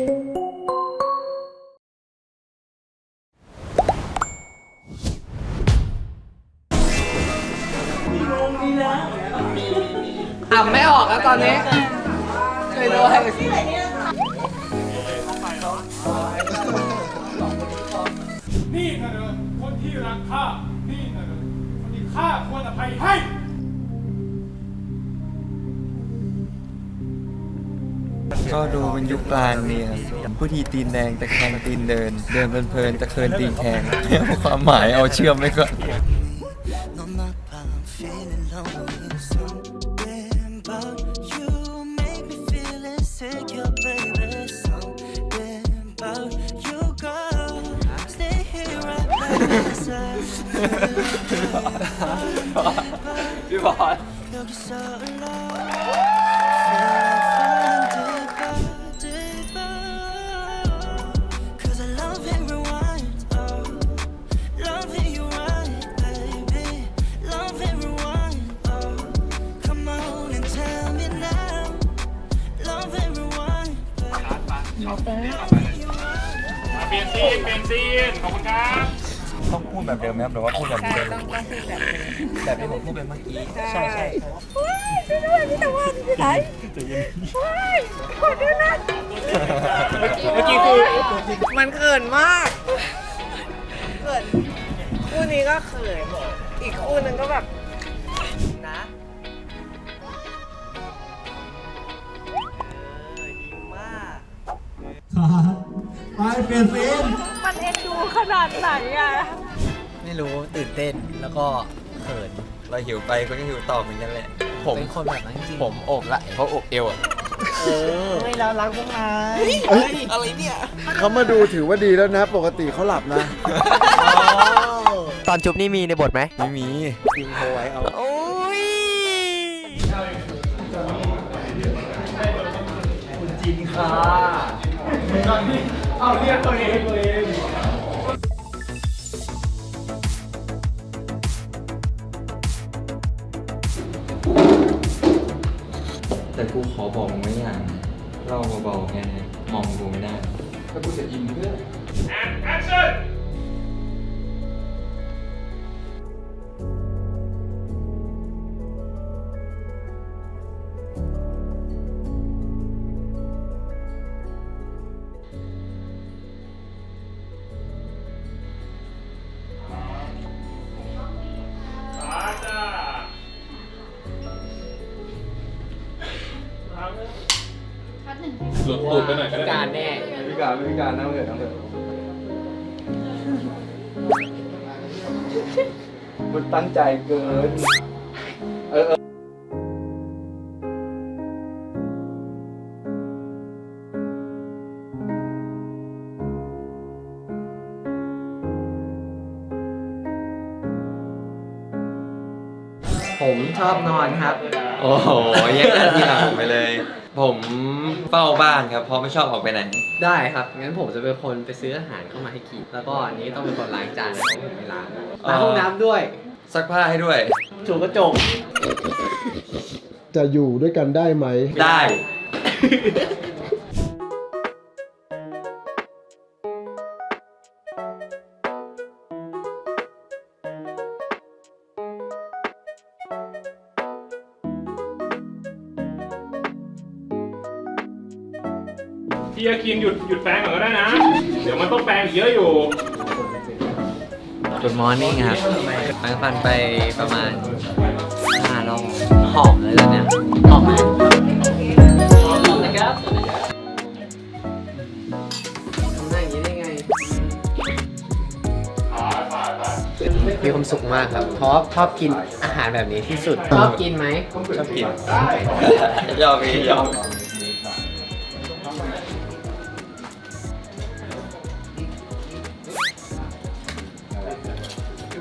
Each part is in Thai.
อ่ำไม่ออกแล้วตอนนี้ช่วยด้วยนี่นะเนอคนที่รักข้า นี่นะเนอคนที่ข้าควรอภัยให้ ก็ดูเป็นยุคกลางเนี่ยผู้ทีตีนแดงตะแคงตีนเดิน เดินเพลินๆตะเคินตีนแทงเอาความหมายเอาเชื่อมไว้ก่อน No, not I'm feeling baby. เปลี่ยนซีนเปลี่ยนซีนขอบคุณครับต้องพูดแบบเดิมไหมครับหรือว่าพูดแบบนี้ได้เลยแบบที่ผมพูดไปเมื่อกี้ใช่ใช่เมื่อกี้คือมันเขินมากเขินคู่นี้ก็เขินอีกคู่หนึงก็แบบ มันเอ็นดูขนาดไหนอะ ไม่รู้ตื่นเต้นแล้วก็เขินเราหิวไปก็หิวต่อเหมือนกันแหละ ผมเป็นคนแบบนั้นจริงผมอกละเขาอกเอวอะเออไม่เรารักพวกนายอะไรเนี่ยเขามาดูถือว่าดีแล้วนะ ปกติเขาหลับนะ ตอนจุบนี่มีในบทไหมไม่มีกินโทรไว้เอาโอ้ย เอาเรียกตัวเองตัวเองแต่กูขอบอกมึงไว้อย่างเล่าเบาๆแค่นี้มองกูไม่ได้แอนแอคชั่นมา หลุดหลุดไปหน่อยก็ได้ การแน่พิการไม่พิการนั่งเถอะนั่งเถอะมันตั้งใจเกิน เออเออผมชอบนอนครับ โอ้โหแย่งหน้าที่หลังไปเลย ผมเฝ้าบ้านครับเพราะไม่ชอบออกไปไหน ได้ครับ งั้นผมจะเป็นคนไปซื้ออาหารเข้ามาให้กิน แล้วก็อันนี้ต้องเป็นคนล้างจานนะเพราะผมไม่ล้างล้างห้องน้ำด้วย ซักผ้าให้ด้วย ถูกระจก จะอยู่ด้วยกันได้ไหม ได้ พี่อาคินหยุดหยุดแปลงก่อนก็ได้นะ เดี๋ยวมันต้องแปลงอีกเยอะอยู่ Good morning ครับแปรงฟันไปประมาณ5รอบหอมเลยตอนเนี้ยหอมไหมนะครับทำหน้าอย่างนี้ได้ไง มีความสุขมากครับเพราะชอบกินอาหารแบบนี้ที่สุด ชอบกินไหม ชอบกิน ยอมพี่ยอม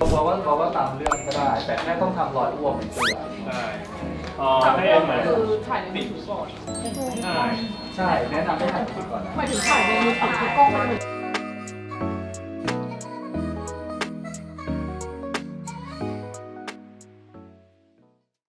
บอกว่าบอกว่าตามเรื่องก็ได้ แต่แค่ต้องทำรอยอ้วกเป็นตัวใช่อ๋อให้เหมือนติดก่อนใช่ใช่แนะนำให้ถ่ายคลิปก่อนนะหมายถึงถ่ายในมือถือกล้องมัน